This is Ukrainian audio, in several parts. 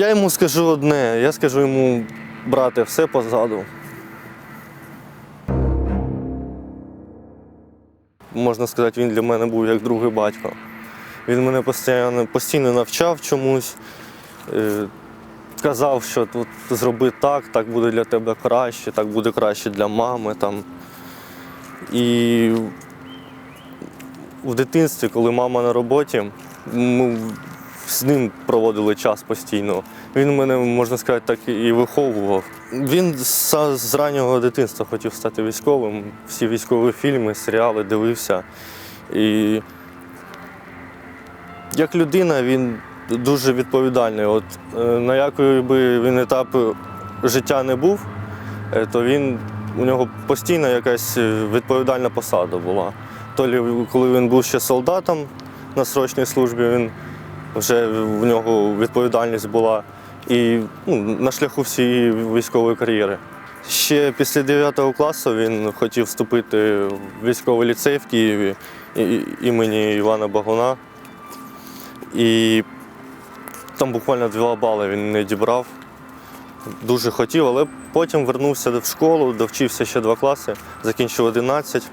Я йому скажу одне, я скажу йому, брате, все позаду. Можна сказати, він для мене був як другий батько. Він мене постійно, постійно навчав чомусь, е, казав, що тут зроби так, так буде для тебе краще, так буде краще для мами. Там. І в дитинстві, коли мама на роботі, ми з ним проводили час постійно. Він мене, можна сказати, так і виховував. Він з, раннього дитинства хотів стати військовим. Всі військові фільми, серіали дивився. І як людина він дуже відповідальний. От е, на який би він етап життя не був, е, то він у нього постійно якась відповідальна посада була. Толі, коли він був ще солдатом на срочній службі, він вже в нього відповідальність була і ну, на шляху всієї військової кар'єри. Ще після 9 класу він хотів вступити в військовий ліцей в Києві імені Івана Багуна. І там буквально два бали він не дібрав. Дуже хотів, але потім вернувся в школу, довчився ще два класи, закінчив 11.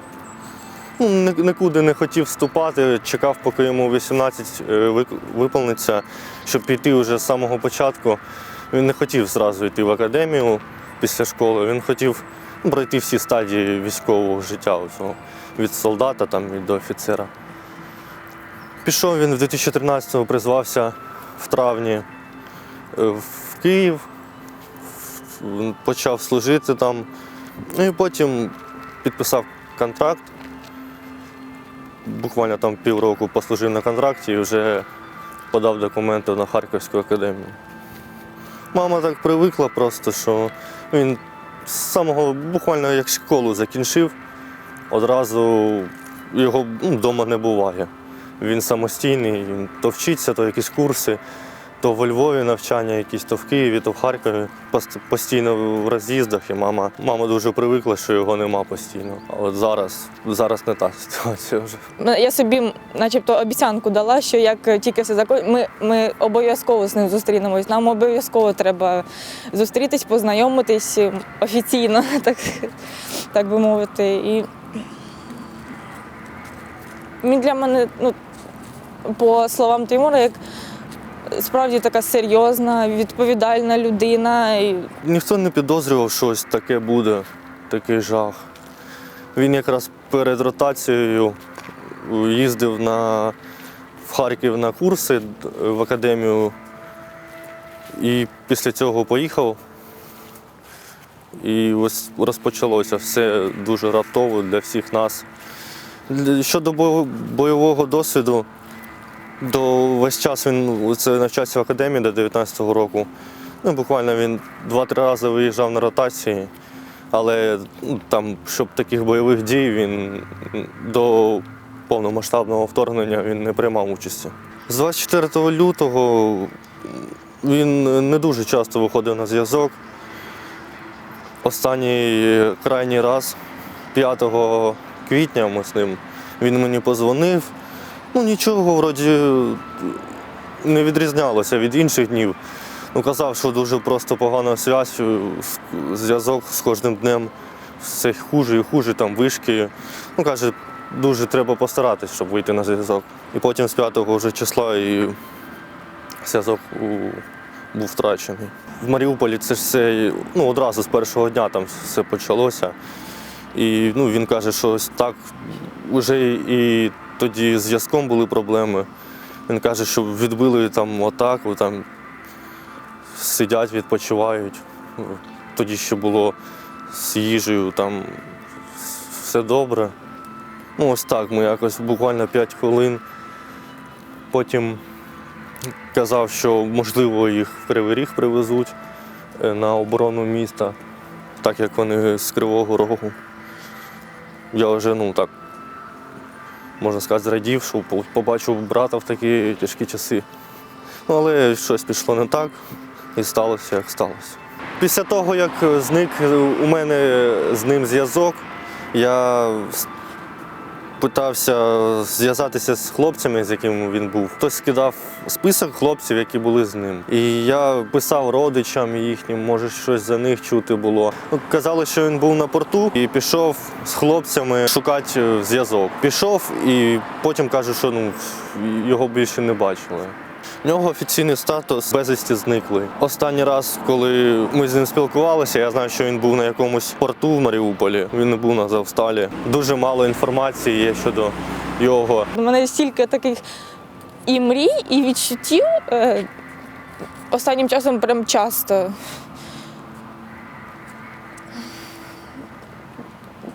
Ну, нікуди не хотів вступати, чекав, поки йому 18 е, виповниться, щоб піти вже з самого початку. Він не хотів зразу йти в академію після школи. Він хотів ну, пройти всі стадії військового життя від солдата там, і до офіцера. Пішов він в 2013-му, призвався в травні е, в Київ, почав служити там, ну і потім підписав контракт. Буквально там півроку послужив на контракті і вже подав документи на Харківську академію. Мама так привикла просто, що він з самого буквально як школу закінчив, одразу його ну, вдома не буває. Він самостійний, він то вчиться, то якісь курси, то во Львові навчання якісь, то в Києві, то в Харкові. Постійно в роз'їздах, і мама, мама дуже привикла, що його нема постійно. А от зараз, зараз не та ситуація вже. Ну, Я собі, начебто, обіцянку дала, що як тільки все закон, ми, ми обов'язково з ним зустрінемось. Нам обов'язково треба зустрітись, познайомитись офіційно, так, так би мовити. І для мене, ну, по словам Тимура, як справді така серйозна, відповідальна людина. Ніхто не підозрював, що ось таке буде, такий жах. Він якраз перед ротацією їздив на, в Харків на курси в академію і після цього поїхав. І ось розпочалося все дуже раптово для всіх нас. Щодо бойового досвіду, до весь час він це навчався в академії до 19-го року. Ну, буквально він два-три рази виїжджав на ротації, але ну, там, щоб таких бойових дій, він до повномасштабного вторгнення він не приймав участі. З 24 лютого він не дуже часто виходив на зв'язок. Останній крайній раз, 5 квітня, ми з ним, він мені позвонив. Ну нічого вроді не відрізнялося від інших днів. Ну, казав, що дуже просто погана зв'язь, е, зв'язок з кожним днем все хуже і хуже, там вишки. Ну, каже, дуже треба постаратись, щоб вийти на зв'язок. І потім з 5 вже числа і зв'язок був втрачений. В Маріуполі це ж все ну, одразу з першого дня там все почалося. І ну, він каже, що ось так вже і тоді з зв'язком були проблеми. Він каже, що відбили там атаку, там сидять, відпочивають. Тоді ще було з їжею, там все добре. Ну, ось так, ми якось буквально 5 хвилин. Потім казав, що можливо їх в Кривий Ріг привезуть е, на оборону міста, так як вони з Кривого Рогу. Я вже ну так, можна сказати, зрадів, що побачив брата в такі тяжкі часи. Ну, але щось пішло не так і сталося, як сталося. Після того, як зник у мене з ним зв'язок, я питався зв'язатися з хлопцями, з якими він був. Хтось скидав список хлопців, які були з ним. І я писав родичам їхнім, може щось за них чути було. Ну, казали, що він був на порту і пішов з хлопцями шукати е, зв'язок. Пішов і потім каже, що ну, його більше не бачили. У нього офіційний статус безвісті зниклий. Останній раз, коли ми з ним спілкувалися, я знаю, що він був на якомусь порту в Маріуполі. Він не був на Завсталі. Дуже мало інформації є щодо його. У мене стільки таких і мрій, і відчуттів. Е, останнім часом прям часто.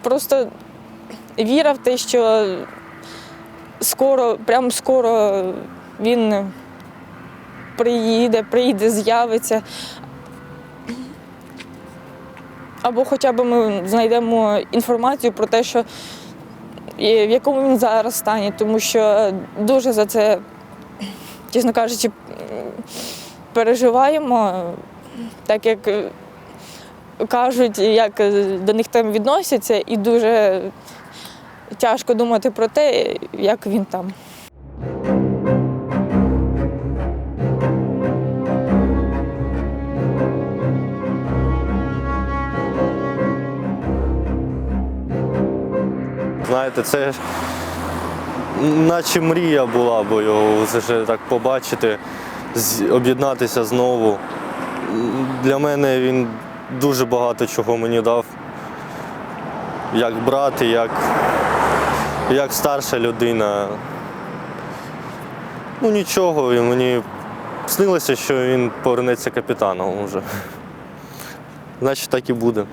Просто віра в те, що скоро, прям скоро він приїде, прийде, з'явиться. Або хоча б ми знайдемо інформацію про те, що в якому він зараз стані, тому що дуже за це, чесно кажучи, переживаємо, так як кажуть, як до них там відносяться, і дуже тяжко думати про те, як він там. Знаєте, це наче мрія була, бо його це так побачити, об'єднатися знову. Для мене він дуже багато чого мені дав. Як брат, як, як старша людина. Ну нічого, і мені снилося, що він повернеться капітаном вже. Значить, так і буде.